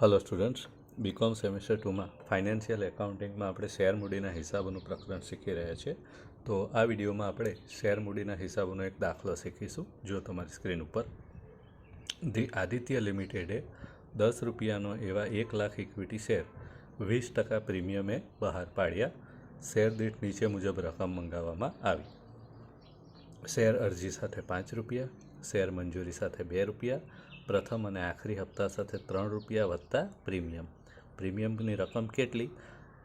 Hello students BCom semester ટુમાં financial એકાઉન્ટિંગમાં આપણે શેર મૂડીના હિસાબોનું પ્રકરણ શીખી રહ્યા છીએ. તો આ વિડીયોમાં આપણે શેર મૂડીના હિસાબોનો એક દાખલો શીખીશું, જો તમારી સ્ક્રીન ઉપર. ધી આદિત્ય લિમિટેડે દસ રૂપિયાનો એવા એક લાખ ઇક્વિટી શેર વીસ ટકા પ્રીમિયમે બહાર પાડ્યા. શેર દીઠ નીચે મુજબ રકમ મંગાવવામાં આવી. શેર અરજી સાથે પાંચ રૂપિયા શેર મંજૂરી સાથે બે રૂપિયા પ્રથમ અને આખરી હપ્તા સાથે ત્રણ રૂપિયા વત્તા પ્રીમિયમ. પ્રીમિયમની રકમ કેટલી?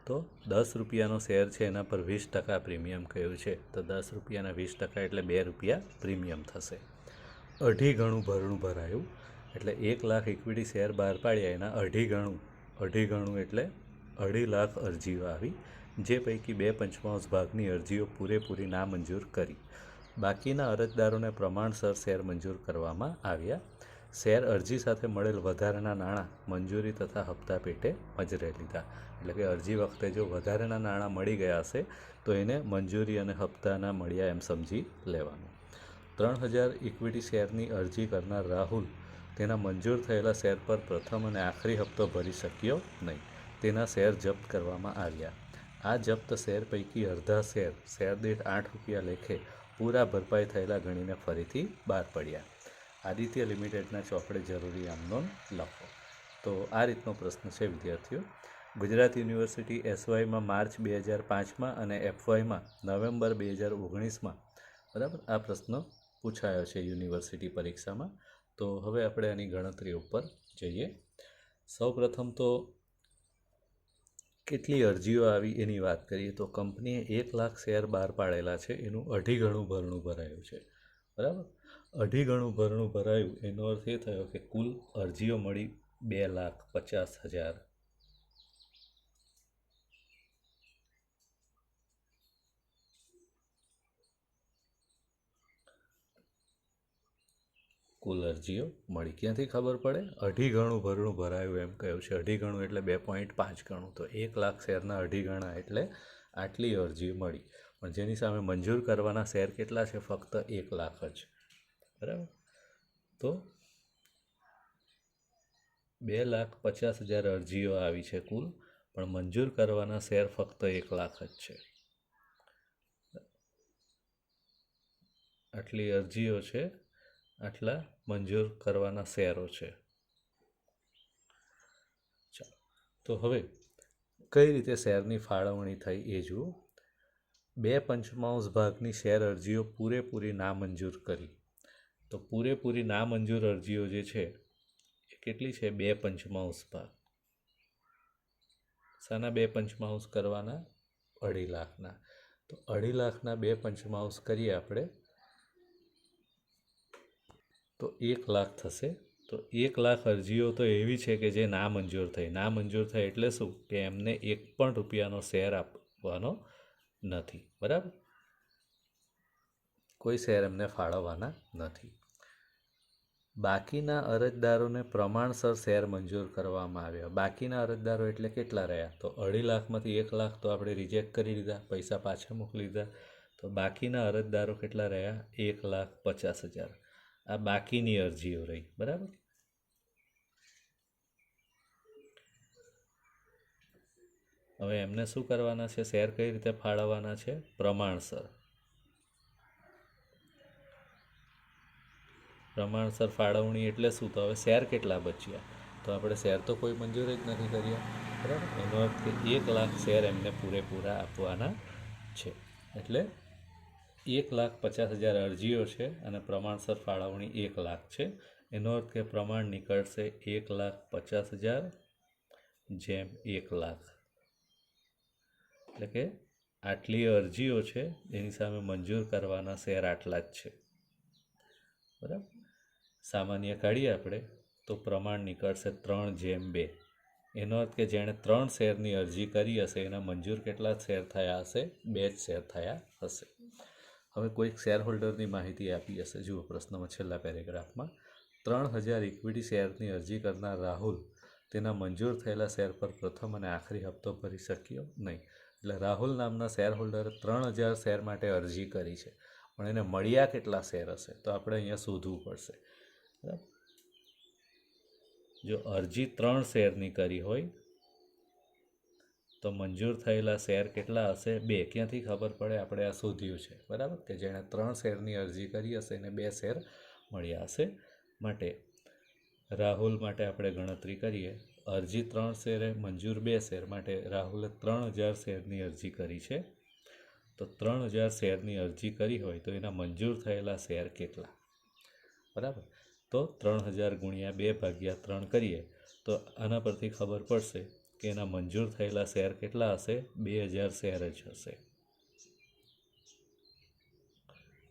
તો દસ રૂપિયાનો શેર છે, એના પર વીસ ટકા પ્રીમિયમ કહ્યું છે. તો દસ રૂપિયાના વીસ ટકા એટલે બે રૂપિયા પ્રીમિયમ થશે. અઢી ગણું ભરણું ભરાયું. એટલે એક લાખ ઇક્વિટી શેર બહાર પાડ્યા. એના અઢી ગણું. અઢી ગણું એટલે અઢી લાખ અરજીઓ આવી, જે પૈકી બે પંચમાંશ ભાગની અરજીઓ પૂરેપૂરી નામંજૂર કરી. બાકીના અરજદારોને પ્રમાણસર શેર મંજૂર કરવામાં આવ્યા. શેર અરજી સાથે મળેલ વધારાના નાણાં મંજૂરી તથા હપ્તા પેટે મજરે લીધા. એટલે કે અરજી વખતે જો વધારાના નાણાં મળી ગયા હશે, તો એને મંજૂરી અને હપ્તાના મળ્યા એમ સમજી લેવાનું. ત્રણ હજાર ઇક્વિટી શેરની અરજી કરનાર રાહુલ તેના મંજૂર થયેલા શેર પર પ્રથમ અને આખરી હપ્તો ભરી શક્યો નહીં. તેના શેર જપ્ત કરવામાં આવ્યા. આ જપ્ત શેર પૈકી અડધા શેર શેર દીઠ આઠ રૂપિયા લેખે પૂરા ભરપાઈ થયેલા ગણીને ફરીથી બહાર પડ્યા. આદિત્ય લિમિટેડના ચોપડે જરૂરી આમનોન લખો. તો આ રીતનો પ્રશ્ન છે, વિદ્યાર્થીઓ. ગુજરાત યુનિવર્સિટી એસવાયમાં માર્ચ બે હજાર પાંચમાં અને એફવાયમાં નવેમ્બર બે હજાર ઓગણીસમાં, બરાબર? આ પ્રશ્ન પૂછાયો છે યુનિવર્સિટી પરીક્ષામાં. તો હવે આપણે આની ગણતરી ઉપર જઈએ. સૌપ્રથમ તો કેટલી અરજીઓ આવી એની વાત કરીએ તો કંપનીએ એક લાખ શેર બહાર પાડેલા છે, એનું અઢી ગણું ભરણું ભરાયું છે, બરાબર? અઢી ગણું ભરણું ભરાયું, એનો અર્થ એ થયો કે કુલ અરજીઓ મળી બે લાખ પચાસ હજાર. કુલ અરજીઓ મળી ક્યાંથી ખબર પડે? અઢી ગણું ભરણું ભરાયું એમ કહ્યું છે. અઢી ગણું એટલે બે પોઈન્ટ પાંચ ગણું. તો એક લાખ શેરના અઢી ગણા એટલે આટલી અરજી મળી. પણ જેની સામે મંજૂર કરવાના શેર કેટલા છે? ફક્ત એક લાખ જ. બરાબર? તો બે લાખ પચાસ હજાર અરજીઓ આવી છે કુલ, પણ મંજૂર કરવાના શેર ફક્ત એક લાખ જ છે. આટલી અરજીઓ છે, આટલા મંજૂર કરવાના શેરો છે. તો હવે કઈ રીતે શેરની ફાળવણી થઈ એ જુઓ. બે પંચમાંશ ભાગની શેર અરજીઓ પૂરેપૂરી નામંજૂર કરી. તો પૂરેપૂરી નામંજૂર અરજીઓ જે છે, એ કેટલી છે? બે પંચમાંશ ભાગ. શાના બે પંચમાંશ કરવાના? અઢી લાખના. તો અઢી લાખના બે પંચમાંશ કરીએ આપણે. તો એક લાખ થશે. તો એક લાખ અરજીઓ તો એવી છે કે જે નામંજૂર થઈ. નામંજૂર થઈ એટલે શું? કે એમને એક પણ રૂપિયાનો શેર આપવાનો નથી. બરાબર? કોઈ શેર એમને ફાળવવાના નથી. બાકીના અરજદારોને પ્રમાણસર શેર મંજૂર કરવામાં આવ્યા. બાકીના અરજદારો એટલે કેટલા રહ્યા? તો અઢી લાખમાંથી એક લાખ તો આપણે રિજેક્ટ કરી દીધા પૈસા પાછા મોકલી દીધા તો બાકીના અરજદારો કેટલા રહ્યા? એક લાખ પચાસ હજાર. આ બાકીની અરજીઓ રહી. બરાબર? હવે એમને શું કરવાના છે? શેર કઈ રીતે ફાળવવાના છે? પ્રમાણસર. પ્રમાણસર ફાળવણી એટલે શું? તો હવે શેર કેટલા બચ્યા? તો આપણે શેર તો કોઈ મંજૂર જ નથી કર્યા, બરાબર? એનો અર્થ કે એક લાખ શેર એમને પૂરેપૂરા આપવાના છે. એટલે એક લાખ પચાસ હજાર અરજીઓ છે અને પ્રમાણસર ફાળવણી એક લાખ છે. એનો અર્થ કે પ્રમાણ નીકળશે એક લાખ પચાસ હજાર જેમ એક લાખ. એટલે કે આટલી અરજીઓ છે, એની સામે મંજૂર કરવાના શેર આટલા જ છે. બરાબર? સામાન્ય કાઢીએ આપણે, તો પ્રમાણ નીકળશે ત્રણ જેમ બે. એનો અર્થ કે જેણે ત્રણ શેરની અરજી કરી હશે, એના મંજૂર કેટલા શેર થયા હશે? બે જ શેર થયા હશે. હવે કોઈક શેર હોલ્ડરની માહિતી આપી હશે. જુઓ, પ્રશ્નમાં છેલ્લા પેરેગ્રાફમાં, ત્રણ હજાર ઇક્વિટી શેરની અરજી કરનાર રાહુલ તેના મંજૂર થયેલા શેર પર પ્રથમ અને આખરી હપ્તો ભરી શક્યો નહીં. એટલે રાહુલ નામના શેર હોલ્ડરે ત્રણ હજાર શેર માટે અરજી કરી છે. પણ એને મળ્યા કેટલા શેર હશે? તો આપણે અહીંયા શોધવું પડશે. જો અરજી ત્રણ શેરની કરી હોય, તો મંજૂર થયેલા શેર કેટલા હશે બે? ક્યાંથી ખબર પડે? આપણે આ શોધ્યું છે, બરાબર? કે જેણે ત્રણ શેરની અરજી કરી હશે, એને બે શેર મળ્યા હશે માટે. રાહુલ માટે આપણે ગણતરી કરીએ. અરજી ત્રણ શેરે, મંજૂર બે શેર માટે રાહુલે ત્રણ હજાર શેરની અરજી કરી છે. તો ત્રણ હજાર શેરની અરજી કરી હોય તો એના મંજૂર થયેલા શેર કેટલા? બરાબર? તો ત્રણ હજાર ગુણ્યા બે ભાગ્યા ત્રણ કરીએ. તો આના પરથી ખબર પડશે કે એના મંજૂર થયેલા શેર કેટલા હશે? બે હજાર શેર જ હશે.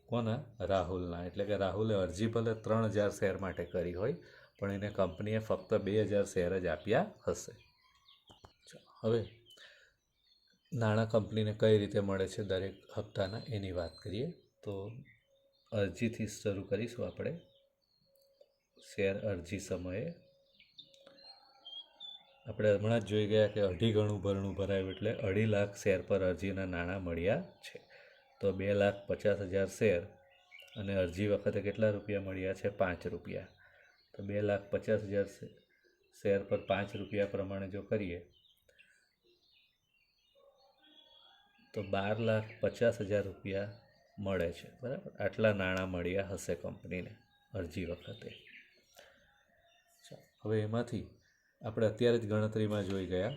કોના? રાહુલના. એટલે કે રાહુલે અરજી ભલે ત્રણ હજાર શેર માટે કરી હોય, પણ એને કંપનીએ ફક્ત બે હજાર શેર જ આપ્યા હશે. હવે, નાણાં કંપનીને કઈ રીતે મળે છે દરેક હપ્તાના એની વાત કરીએ. તો અરજીથી શરૂ કરીશું આપણે. શેર અરજી સમયે. આપણે હમણાં જ જોઈ ગયા કે અઢી ગણું ભરણું ભરાયું એટલે અઢી લાખ શેર પર અરજીના નાણાં મળ્યા છે. તો બે લાખ પચાસ હજાર શેર અને અરજી વખતે કેટલા રૂપિયા મળ્યા છે? પાંચ રૂપિયા. તો બે લાખ પચાસ હજાર શેર પર પાંચ રૂપિયા પ્રમાણે જો કરીએ, તો બાર લાખ પચાસ હજાર રૂપિયા મળે છે. બરાબર? આટલા નાણાં મળ્યા હશે કંપનીને અરજી વખતે. હવે એમાંથી આપણે અત્યારે જ ગણતરીમાં જોઈ ગયા.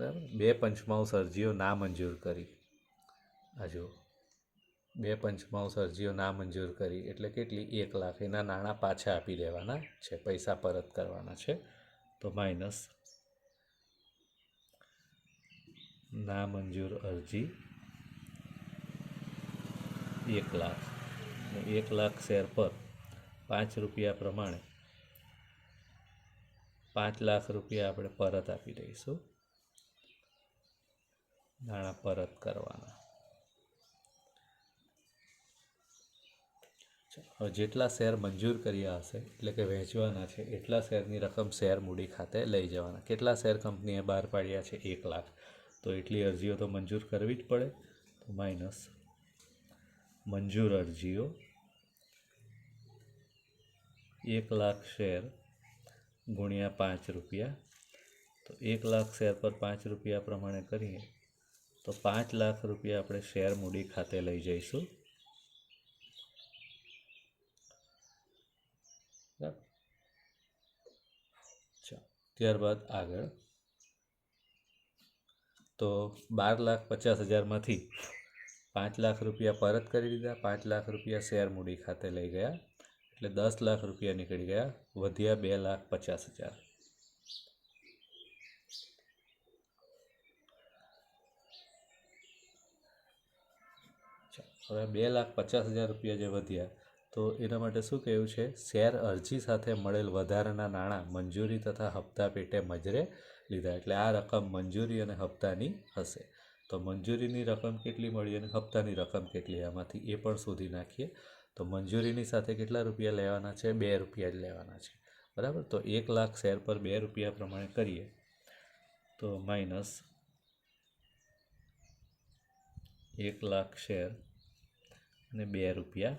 બરાબર? બે પંચમાંશ અરજીઓ ના મંજૂર કરી. આ જુઓ. બે પંચમાંશ અરજીઓ ના મંજૂર કરી. એટલે કેટલી? એક લાખ. એના નાણાં પાછા આપી દેવાના છે. પૈસા પરત કરવાના છે. તો માઇનસ ના મંજૂર અરજી એક લાખ. એક લાખ શેર પર પાંચ રૂપિયા પ્રમાણે પાંચ લાખ રૂપિયા આપણે પરત આપી દઈશું. નાણાં પરત કરવાના. હવે જેટલા શેર મંજૂર કર્યા હશે, એટલે કે વહેંચવાના છે, એટલા શેરની રકમ શેર મૂડી ખાતે લઈ જવાના. કેટલા શેર કંપનીએ બહાર પાડ્યા છે? એક લાખ. તો એટલી અરજીઓ તો મંજૂર કરવી જ પડે. તો માઇનસ મંજૂર અરજીઓ. એક લાખ શેર ગુણ્યા પાંચ રૂપિયા. તો એક લાખ શેર પર પાંચ રૂપિયા પ્રમાણે કરીએ, તો પાંચ લાખ રૂપિયા આપણે શેર મૂડી ખાતે લઈ જઈશું. ત્યારબાદ આગળ. તો બાર લાખ પચાસ હજારમાંથી પાંચ લાખ રૂપિયા પરત કરી દીધા, પાંચ લાખ રૂપિયા શેર મૂડી ખાતે લઈ ગયા. એટલે દસ લાખ રૂપિયા નીકળી ગયા, વધ્યા બે લાખ પચાસ હજાર. હવે બે લાખ પચાસ હજાર રૂપિયા જે વધ્યા, તો એના માટે શું કહ્યું છે? શેર અરજી સાથે મળેલ વધારાના નાણાં મંજૂરી તથા હપ્તા પેટે મજરે લીધા, એટલે આ રકમ મંજૂરી અને હપ્તાની હશે. તો મંજૂરીની રકમ કેટલી મળી અને હપ્તાની રકમ કેટલી? આમાંથી એ પણ શોધી નાખીએ. તો મંજૂરીની સાથે કેટલા રૂપિયા લેવાના છે? બે રૂપિયા જ લેવાના છે. બરાબર? તો એક લાખ શેર પર બે રૂપિયા પ્રમાણે કરીએ. તો માઇનસ એક લાખ શેર અને બે રૂપિયા.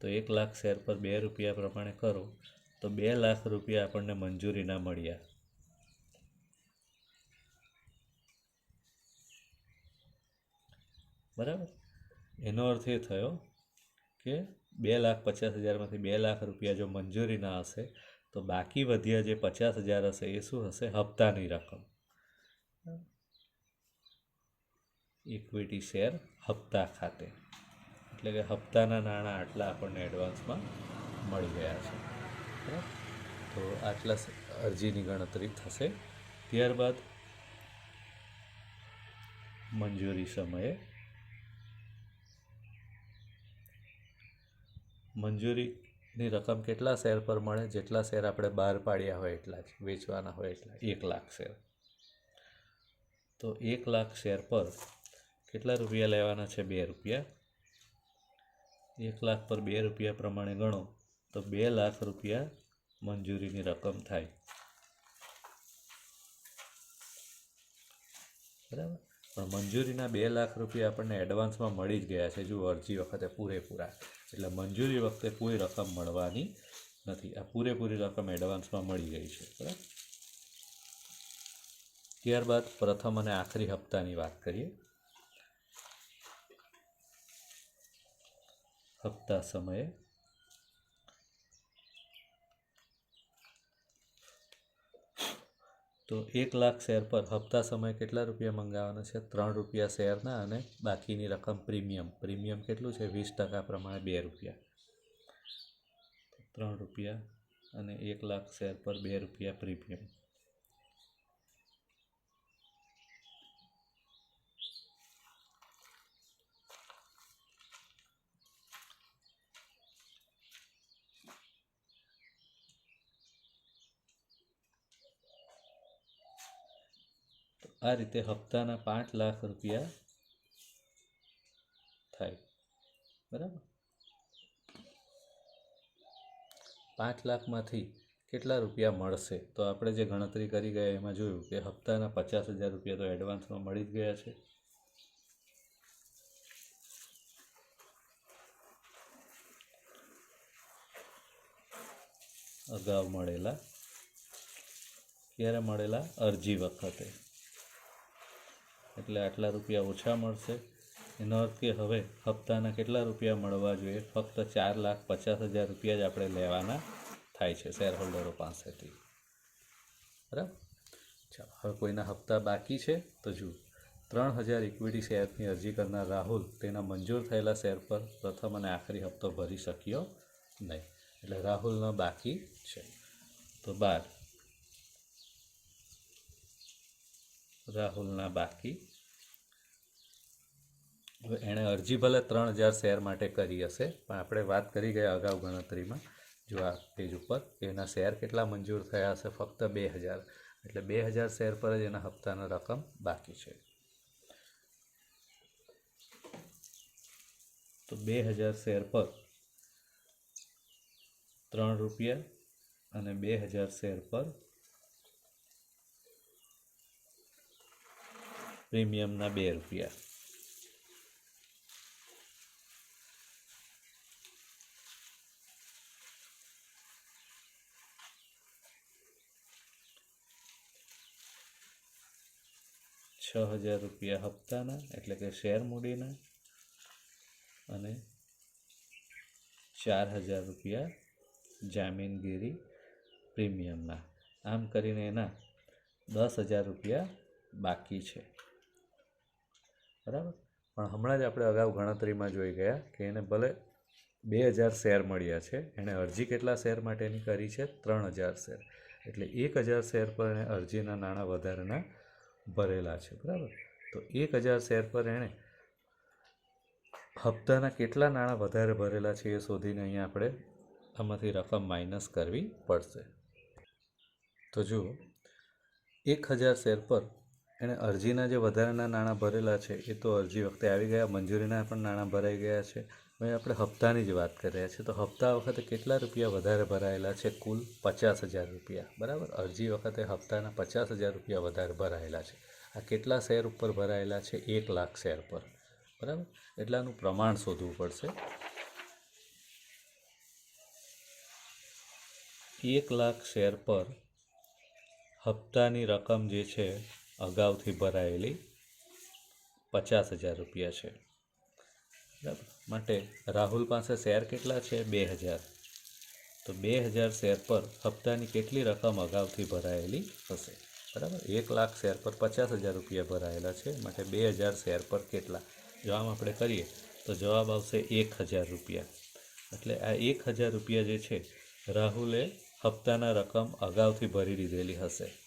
તો એક લાખ શેર પર બે રૂપિયા પ્રમાણે કરો. તો બે લાખ રૂપિયા આપણને મંજૂરીના મળ્યા. બરાબર? એનો અર્થ એ થયો કે બે લાખ પચાસ હજારમાંથી બે લાખ રૂપિયા જો મંજૂરીના હશે, તો બાકી વધ્યા જે પચાસ હજાર હશે, એ શું હશે? હપ્તાની રકમ. ઇક્વિટી શેર હપ્તા ખાતે. એટલે કે હપ્તાના નાણાં આટલા આપણને એડવાન્સમાં મળી ગયા છે. બરાબર? તો આટલા અરજીની ગણતરી થશે. ત્યારબાદ મંજૂરી સમયે મંજૂરીની રકમ કેટલા શેર પર મળે? જેટલા શેર આપણે બહાર પાડ્યા હોય એટલા જ, વેચવાના હોય એટલા એક લાખ શેર. તો એક લાખ શેર પર કેટલા રૂપિયા લેવાના છે બે રૂપિયા? એક લાખ પર બે રૂપિયા પ્રમાણે ગણો, તો બે લાખ રૂપિયા મંજૂરીની રકમ થાય. બરાબર? પણ મંજૂરીના બે લાખ રૂપિયા આપણને એડવાન્સમાં મળી જ ગયા છે. જો અરજી વખતે પૂરેપૂરા. એટલે મંજૂરી વખતે કોઈ રકમ મળવાની નથી. આ પૂરેપૂરી રકમ એડવાન્સમાં મળી ગઈ છે, બરાબર? ત્યારબાદ પ્રથમ અને આખરી હપ્તાની વાત કરીએ. હપ્તા સમયે તો એક લાખ શેર પર હપ્તા સમયે કેટલા રૂપિયા મંગાવવાના છે? ત્રણ રૂપિયા શેરના અને બાકીની રકમ પ્રીમિયમ. પ્રીમિયમ કેટલું છે? વીસ ટકા પ્રમાણે બે રૂપિયા. ત્રણ રૂપિયા અને એક લાખ શેર પર બે રૂપિયા પ્રીમિયમ. આ રીતે હપ્તાના પાંચ લાખ રૂપિયા થાય. બરાબર? પાંચ લાખમાંથી કેટલા રૂપિયા મળશે? તો આપણે જે ગણતરી કરી ગયા એમાં જોયું કે હપ્તાના પચાસ હજાર રૂપિયા તો એડવાન્સમાં મળી જ ગયા છે. અગાઉ મળેલા, ક્યારે મળેલા? અરજી વખતે. એટલે આટલા રૂપિયા ઓછા મળશે. એનો અર્થ કે હવે હપ્તાના કેટલા રૂપિયા મળવા જોઈએ? ફક્ત ચાર લાખ પચાસ હજાર રૂપિયા જ આપણે લેવાના થાય છે શેર હોલ્ડરો પાસેથી. બરાબર? ચાલો, હવે કોઈના હપ્તા બાકી છે તો જુઓ. ત્રણ હજાર ઇક્વિટી શેરની અરજી કરનાર રાહુલ તેના મંજૂર થયેલા શેર પર પ્રથમ અને આખરી હપ્તો ભરી શક્યો નહીં. એટલે રાહુલનો બાકી છે. તો બાર. રાહુલના બાકી. હવે એણે અરજી ભલે ત્રણ હજાર શેર માટે કરી હશે, પણ આપણે વાત કરી ગયા અગાઉ ગણતરીમાં, જો આ પેજ ઉપર એના શેર કેટલા મંજૂર થયા હશે, ફક્ત બે હજાર. એટલે બે હજાર શેર પર જ એના હપ્તાનો રકમ બાકી છે. તો બે હજાર શેર પર ત્રણ રૂપિયા અને બે હજાર શેર પર પ્રીમિયમના બે રૂપિયા. છ હજાર રૂપિયા હપ્તાના, એટલે કે શેર મૂડીના, અને ચાર હજાર રૂપિયા જામીનગીરી પ્રીમિયમના. આમ કરીને એના દસ હજાર રૂપિયા બાકી છે. બરાબર? પણ હમણાં જ આપણે અગાઉ ગણતરીમાં જોઈ ગયા કે એને ભલે બે હજાર શેર મળ્યા છે, એણે અરજી કેટલા શેર માટેની કરી છે? ત્રણ હજાર શેર. એટલે એક હજાર શેર પર એણે અરજીના નાણાં વધારાના ભરેલા છે, બરાબર? તો એક હજાર શેર પર એણે હપ્તાના કેટલા નાણાં વધારે ભરેલા છે એ શોધીને અહીંયા આપણે આમાંથી રકમ માઇનસ કરવી પડશે. તો જુઓ, એક હજાર શેર પર એણે અરજીના જે વધારાના નાણાં ભરેલા છે, એ તો અરજી વખતે આવી ગયા. મંજૂરીના પણ નાણાં ભરાઈ ગયા છે. હવે આપણે હપ્તાની જ વાત કરી રહ્યા છીએ. તો હપ્તા વખતે કેટલા રૂપિયા વધારે ભરાયેલા છે? કુલ પચાસ હજાર રૂપિયા. બરાબર? અરજી વખતે હપ્તાના પચાસ હજાર રૂપિયા વધારે ભરાયેલા છે. આ કેટલા શેર ઉપર ભરાયેલા છે? એક લાખ શેર પર. બરાબર? એટલાનું પ્રમાણ શોધવું પડશે. એક લાખ શેર પર હપ્તાની રકમ જે છે અગાઉથી ભરાયેલી પચાસ હજાર રૂપિયા છે. બરાબર. માટે રાહુલ પાસે શેર કેટલા છે? બે હજાર. તો બે હજાર શેર પર હપ્તાની કેટલી રકમ અગાઉથી ભરાયેલી હશે? બરાબર. એક લાખ શેર પર પચાસ હજાર રૂપિયા ભરાયેલા છે. માટે બે હજાર શેર પર કેટલા? જો આમ આપણે કરીએ તો જવાબ આવશે એક હજાર રૂપિયા. એટલે આ એક હજાર રૂપિયા જે છે, રાહુલે હપ્તાના રકમ અગાઉથી ભરી દીધેલી હશે.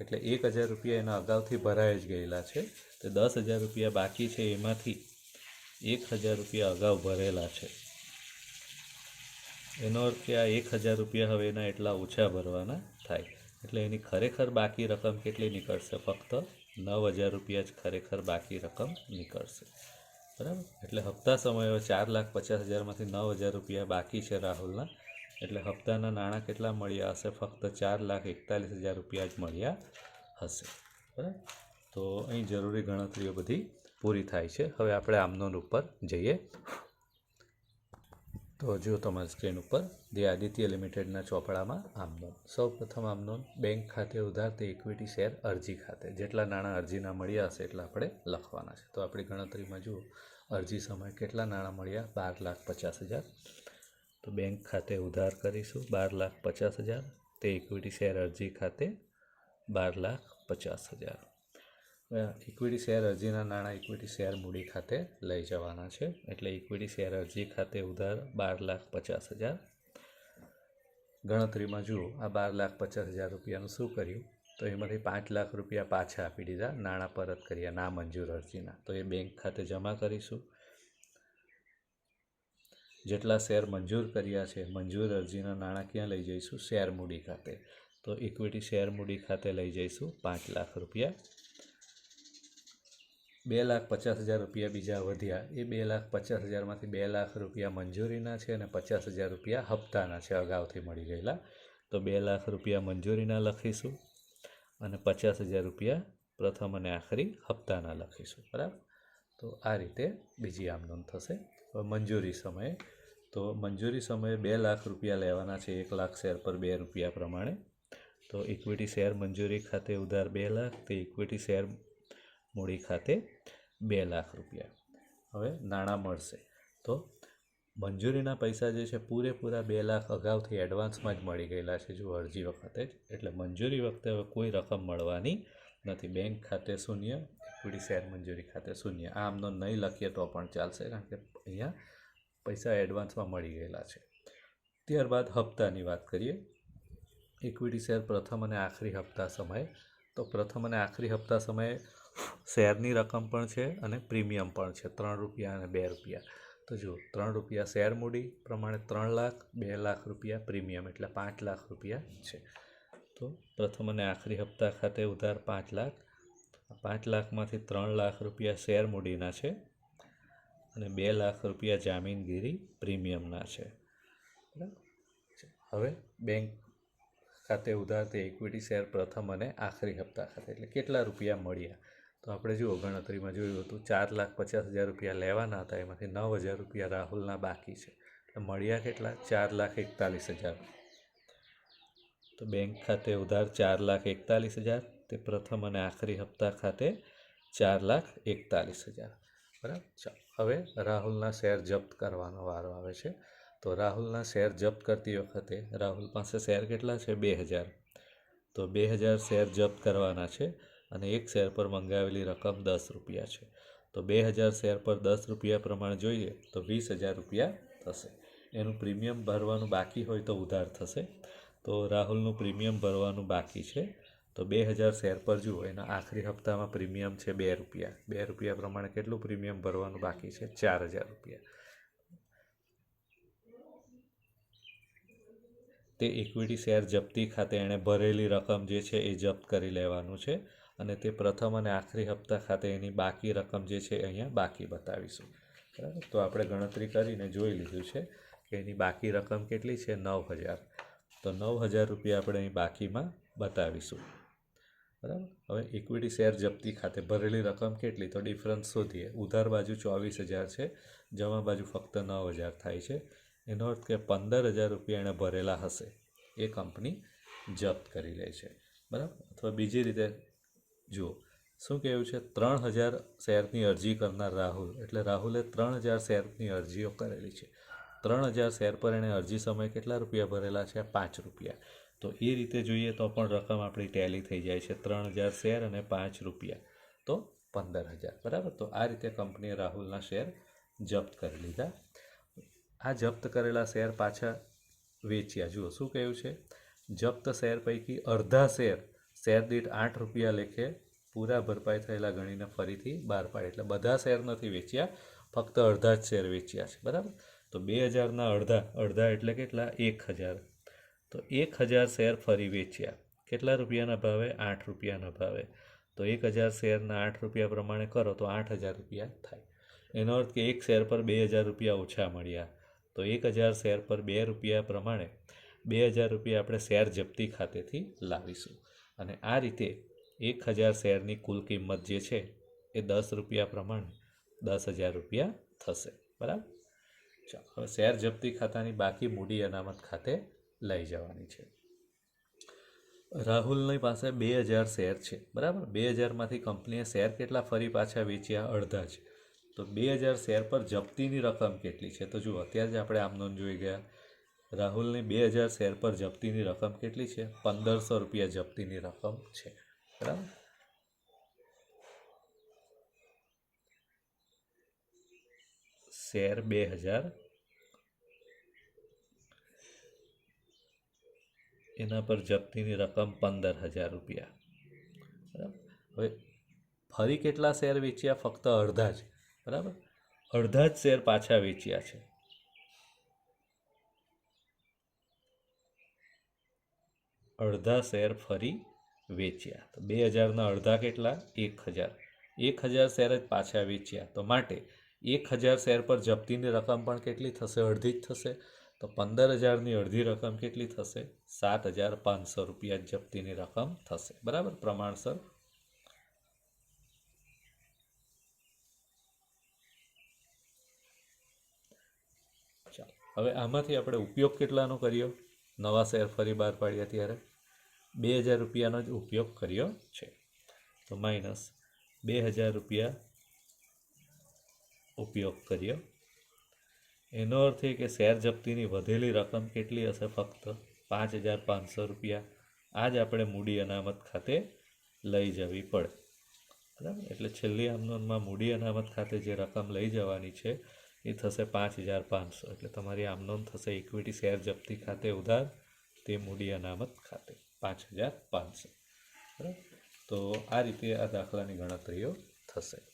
એટલે એક હજાર રૂપિયા એના અગાઉથી ભરાઈ જ ગયેલા છે. તો દસ હજાર રૂપિયા બાકી છે એમાંથી. એક હજાર રૂપિયા અગાઉ ભરેલા છે. એનો અર્થ કે આ એક હજાર રૂપિયા હવે એના એટલા ઓછા ભરવાના થાય. એટલે એની ખરેખર બાકી રકમ કેટલી નીકળશે? ફક્ત નવ હજાર રૂપિયા જ ખરેખર બાકી રકમ નીકળશે. બરાબર? એટલે હપ્તા સમયે ચાર લાખ પચાસ હજારમાંથી નવ હજાર રૂપિયા બાકી છે રાહુલના. એટલે હપ્તાના નાણાં કેટલા મળ્યા હશે? ફક્ત ચાર લાખ એકતાલીસ હજાર રૂપિયા જ મળ્યા હશે. બરાબર? તો અહીં જરૂરી ગણતરીઓ બધી પૂરી થાય છે. હવે આપણે આમનોન ઉપર જઈએ. તો જો તમારી સ્ક્રીન ઉપર. ધી આદિત્ય લિમિટેડના ચોપડામાં આમનોન. સૌ પ્રથમ આમનોન બેંક ખાતે ઉધાર તે ઇક્વિટી શેર અરજી ખાતે. જેટલા નાણાં અરજીના મળ્યા હશે એટલા આપણે લખવાના છે. તો આપણી ગણતરીમાં જુઓ. અરજી સમયે કેટલા નાણાં મળ્યા? બાર લાખ પચાસ હજાર. તો બેંક ખાતે ઉધાર કરીશું બાર લાખ પચાસ હજાર. તે ઇક્વિટી શેર અરજી ખાતે બાર લાખ પચાસ હજાર. ઇક્વિટી શેર અરજીના નાણાં ઇક્વિટી શેર મૂડી ખાતે લઈ જવાના છે. એટલે ઇક્વિટી શેર અરજી ખાતે ઉધાર બાર લાખ પચાસ હજાર. ગણતરીમાં જુઓ, આ બાર લાખ પચાસ હજાર રૂપિયાનું શું કર્યું? તો એમાંથી પાંચ લાખ રૂપિયા પાછા આપી દીધા નાણાં પરત કર્યા ના મંજૂર અરજીના. તો એ બેંક ખાતે જમા કરીશું. જેટલા શેર મંજૂર કર્યા છે, મંજૂર અરજીના નાણાં ક્યાં લઈ જઈશું? શેર મૂડી ખાતે. તો ઇક્વિટી શેર મૂડી ખાતે લઈ જઈશું પાંચ લાખ રૂપિયા. બે લાખ પચાસ હજાર રૂપિયા બીજા વધ્યા. એ બે લાખ પચાસ હજારમાંથી બે લાખ રૂપિયા મંજૂરીના છે અને પચાસ હજાર રૂપિયા હપ્તાના છે, અગાઉથી મળી ગયેલા. તો બે લાખ રૂપિયા મંજૂરીના લખીશું અને પચાસ હજાર રૂપિયા પ્રથમ અને આખરી હપ્તાના લખીશું. બરાબર? તો આ રીતે બીજી આમદન થશે. મંજૂરી સમયે. તો મંજૂરી સમયે બે લાખ રૂપિયા લેવાના છે, એક લાખ શેર પર બે રૂપિયા પ્રમાણે. તો ઇક્વિટી શેર મંજૂરી ખાતે ઉધાર બે લાખ, તે ઇક્વિટી શેર મૂડી ખાતે બે લાખ રૂપિયા. હવે નાણાં મળશે. તો મંજૂરીના પૈસા જે છે, પૂરેપૂરા બે લાખ અગાઉથી એડવાન્સમાં જ મળી ગયેલા છે, જો અરજી વખતે જ. એટલે મંજૂરી વખતે હવે કોઈ રકમ મળવાની નથી. બેંક ખાતે શૂન્ય ઇક્વિટી શેર મંજૂરી ખાતે શૂન્ય. આ આમનો નહીં લખીએ તો પણ ચાલશે, કારણ કે અહીંયા પૈસા એડવાન્સમાં મળી ગયેલા છે. ત્યારબાદ હપ્તાની વાત કરીએ. ઇક્વિટી શેર પ્રથમ અને આખરી હપ્તા સમયે. તો પ્રથમ અને આખરી હપ્તા સમયે શેરની રકમ પણ છે અને પ્રીમિયમ પણ છે, ત્રણ રૂપિયા અને બે રૂપિયા. તો જુઓ, ત્રણ રૂપિયા શેર મૂડી પ્રમાણે ત્રણ લાખ, બે લાખ રૂપિયા પ્રીમિયમ, એટલે પાંચ લાખ રૂપિયા છે. તો પ્રથમ અને આખરી હપ્તા ખાતે ઉધાર પાંચ લાખ પાંચ લાખમાંથી ત્રણ લાખ રૂપિયા શેર મૂડીના છે અને બે લાખ રૂપિયા જામીનગીરી પ્રીમિયમના છે. બરાબર? હવે બેંક ખાતે ઉધાર તે ઇક્વિટી શેર પ્રથમ અને આખરી હપ્તા ખાતે એટલે કેટલા રૂપિયા મળ્યા? તો આપણે જુઓ ગણતરીમાં જોયું હતું, ચાર લાખ પચાસ હજાર રૂપિયા લેવાના હતા, એમાંથી નવ હજાર રૂપિયા રાહુલના બાકી છે. એટલે મળ્યા કેટલા? ચાર લાખ એકતાલીસ હજાર. તો બેંક ખાતે ઉધાર ચાર લાખ એકતાલીસ હજાર તે પ્રથમ અને આખરી હપ્તા ખાતે ચાર લાખ એકતાલીસ હજાર. બરાબર? ચાલો, હવે રાહુલના શેર જપ્ત કરવાનો વારો આવે છે. તો રાહુલના શેર જપ્ત કરતી વખતે રાહુલ પાસે શેર કેટલા છે? બે હજાર. તો બે હજાર શેર જપ્ત કરવાના છે અને એક શેર પર મંગાવેલી રકમ દસ રૂપિયા છે. તો બે હજાર શેર પર દસ રૂપિયા પ્રમાણે જોઈએ તો વીસ હજાર રૂપિયા થશે. એનું પ્રીમિયમ ભરવાનું બાકી હોય તો ઉધાર થશે. તો રાહુલનું પ્રીમિયમ ભરવાનું બાકી છે. તો બે હજાર શેર પર જુઓ, એના આખરી હપ્તામાં પ્રીમિયમ છે બે રૂપિયા. બે રૂપિયા પ્રમાણે કેટલું પ્રીમિયમ ભરવાનું બાકી છે? ચાર હજાર રૂપિયા. તે ઇક્વિટી શેર જપ્તી ખાતે એણે ભરેલી રકમ જે છે એ જપ્ત કરી લેવાનું છે અને તે પ્રથમ અને આખરી હપ્તા ખાતે એની બાકી રકમ જે છે અહીંયા બાકી બતાવીશું. બરાબર? તો આપણે ગણતરી કરીને જોઈ લીધું છે કે એની બાકી રકમ કેટલી છે? નવ હજાર. તો નવ હજાર રૂપિયા આપણે અહીં બાકીમાં બતાવીશું. બરાબર? હવે ઇક્વિટી શેર જપ્તી ખાતે ભરેલી રકમ કેટલી? તો ડિફરન્સ શોધીએ. ઉધાર બાજુ ચોવીસ હજાર છે, જમા બાજુ ફક્ત નવ હજાર થાય છે. એનો અર્થ કે પંદર હજાર રૂપિયા એણે ભરેલા હશે. એ કંપની જપ્ત કરી લે છે. બરાબર? અથવા બીજી રીતે જુઓ. શું કહેવું છે? ત્રણ હજાર શેરની અરજી કરનાર રાહુલ. એટલે રાહુલે ત્રણ હજાર શેરની અરજીઓ કરેલી છે. ત્રણ હજાર શેર પર એણે અરજી સમયે કેટલા રૂપિયા ભરેલા છે? પાંચ રૂપિયા. તો એ રીતે જોઈએ તો પણ રકમ આપણી ટેલી થઈ જાય છે ત્રણ હજાર શેર અને પાંચ રૂપિયા. તો પંદર હજાર. બરાબર? તો આ રીતે કંપનીએ રાહુલના શેર જપ્ત કરી લીધા. આ જપ્ત કરેલા શેર પાછા વેચ્યા. જુઓ, શું કહ્યું છે? જપ્ત શેર પૈકી અડધા શેર શેર દીઠ આઠ રૂપિયા લેખે પૂરા ભરપાઈ થયેલા ગણીને ફરીથી બહાર પાડે. એટલે બધા શેર નથી વેચ્યા, ફક્ત અડધા જ શેર વેચ્યા છે. બરાબર? તો બે હજારના અડધા અડધા એટલે કેટલા? એક હજાર. તો એક હજાર શેર ફરી વેચ્યા. કેટલા રૂપિયાના ભાવે? આઠ રૂપિયાના ભાવે. તો એક હજાર શેરના આઠ રૂપિયા પ્રમાણે કરો તો આઠ હજાર રૂપિયા થાય. એનો અર્થ કે એક શેર પર બે હજાર રૂપિયા ઓછા મળ્યા. તો એક હજાર શેર પર બે રૂપિયા પ્રમાણે બે હજાર રૂપિયા આપણે શેર જપ્તી ખાતેથી લાવીશું. અને આ રીતે એક હજાર શેરની કુલ કિંમત જે છે એ દસ રૂપિયા પ્રમાણે દસ હજાર રૂપિયા થશે. બરાબર? ચાલો, હવે શેર જપ્તી ખાતાની બાકી મૂડી અનામત ખાતે લઈ જવાની છે. રાહુલની પાસે બે હજાર શેર છે, બરાબર? બે હજારમાંથી કંપનીએ શેર કેટલા ફરી પાછા વેચ્યા? અડધા જ. તો બે હજાર શેર પર જપ્તીની રકમ કેટલી છે? તો જુઓ, અત્યારે જ આપણે આમનોન જોઈ ગયા. રાહુલની બે હજાર શેર પર જપ્તીની રકમ કેટલી છે? પંદરસો રૂપિયા જપ્તીની રકમ છે, બરાબર? શેર બે હજાર એના પર જપ્તીની રકમ પંદર હજાર રૂપિયા. બરાબર? હવે ફરી કેટલા શેર વેચ્યા? ફક્ત અડધા જ. બરાબર? અડધા જ શેર પાછા વેચ્યા છે. અડધા શેર ફરી વેચ્યા. તો બે હજારના અડધા કેટલા? એક હજાર. એક હજાર શેર જ પાછા વેચ્યા. તો માટે એક હજાર શેર પર જપ્તીની રકમ પણ કેટલી થશે? અડધી જ થશે. તો પંદર હજારની અડધી રકમ કેટલી થશે? સાત હજાર પાંચસો રૂપિયા જપ્તીની રકમ થશે. બરાબર? પ્રમાણસર. હવે આમાંથી આપણે ઉપયોગ કેટલાનો કર્યો? નવા શેર ફરી બહાર પાડ્યા ત્યારે? બે હજાર રૂપિયાનો જ ઉપયોગ કર્યો છે. તો માઇનસ બે હજાર રૂપિયા ઉપયોગ કર્યો એનો અર્થ એ કે શેર જપ્તીની વધેલી રકમ કેટલી હશે ફક્ત પાંચ હજાર પાંચસો રૂપિયા? આ જ આપણે મૂડી અનામત ખાતે લઈ જવી પડે. બરાબર? એટલે છેલ્લી આમનોનમાં મૂડી અનામત ખાતે જે રકમ લઈ જવાની છે, એ થશે પાંચ હજાર પાંચસો. એટલે તમારી આમનોંધ થશે ઇક્વિટી શેર જપ્તી ખાતે ઉધાર, તે મૂડી અનામત ખાતે પાંચ હજાર પાંચસો. બરાબર? તો આ રીતે આ દાખલાની ગણતરીઓ થશે.